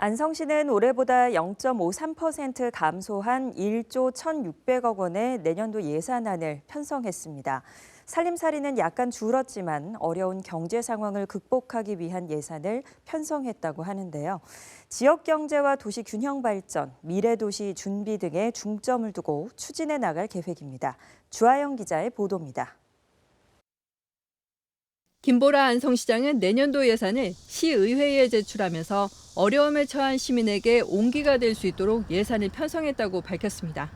안성시는 올해보다 0.53% 감소한 1조 1,600억 원의 내년도 예산안을 편성했습니다. 살림살이는 약간 줄었지만 어려운 경제 상황을 극복하기 위한 예산을 편성했다고 하는데요. 지역 경제와 도시 균형 발전, 미래 도시 준비 등에 중점을 두고 추진해 나갈 계획입니다. 주하영 기자의 보도입니다. 김보라 안성시장은 내년도 예산을 시의회에 제출하면서 어려움에 처한 시민에게 온기가 될 수 있도록 예산을 편성했다고 밝혔습니다.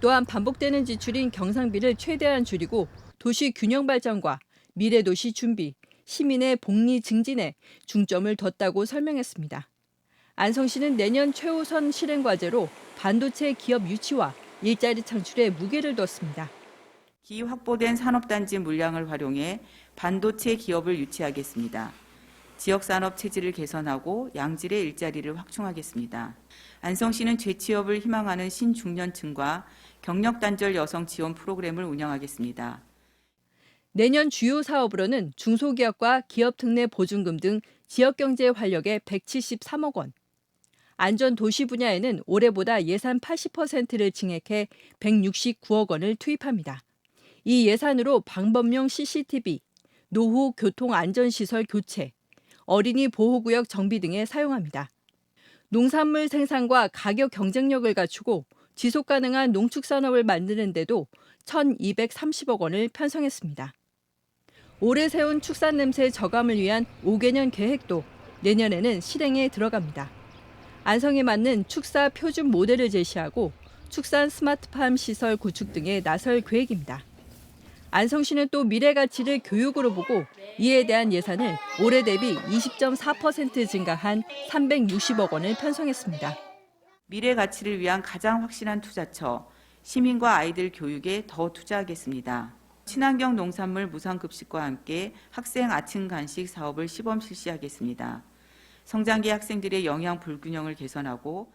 또한 반복되는 지출인 경상비를 최대한 줄이고 도시 균형 발전과 미래 도시 준비, 시민의 복리 증진에 중점을 뒀다고 설명했습니다. 안성시는 내년 최우선 실행 과제로 반도체 기업 유치와 일자리 창출에 무게를 뒀습니다. 기 확보된 산업단지 물량을 활용해 반도체 기업을 유치하겠습니다. 지역산업 체질을 개선하고 양질의 일자리를 확충하겠습니다. 안성시는 재취업을 희망하는 신중년층과 경력단절 여성 지원 프로그램을 운영하겠습니다. 내년 주요 사업으로는 중소기업과 기업 특례 보증금 등 지역 경제 활력에 173억 원, 안전 도시 분야에는 올해보다 예산 80%를 증액해 169억 원을 투입합니다. 이 예산으로 방범용 CCTV, 노후 교통 안전 시설 교체, 어린이 보호구역 정비 등에 사용합니다. 농산물 생산과 가격 경쟁력을 갖추고 지속 가능한 농축산업을 만드는 데도 1,230억 원을 편성했습니다. 올해 세운 축산 냄새 저감을 위한 5개년 계획도 내년에는 실행에 들어갑니다. 안성에 맞는 축사 표준 모델을 제시하고 축산 스마트팜 시설 구축 등에 나설 계획입니다. 안성 시는 또 미래 가치를 교육으로 보고 이에 대한 예산을 올해 대비 20.4% 증가한 360억 원을 편성했습니다. 미래 가치를 위한 가장 확실한 투자처, 시민과 아이들 교육에 더 투자하겠습니다. 친환경 농산물 무상급식과 함께 학생 아침 간식 사업을 시범 실시하겠습니다. 성장기 학생들의 영양 불균형을 개선하고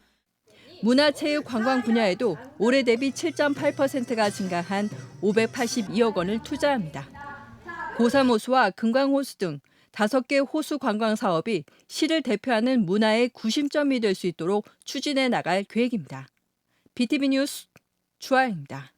문화체육관광 분야에도 올해 대비 7.8%가 증가한 582억 원을 투자합니다. 고3 호수와 금강 호수 등 5개 호수 관광 사업이 시를 대표하는 문화의 구심점이 될 수 있도록 추진해 나갈 계획입니다. BTV 뉴스 주아입니다.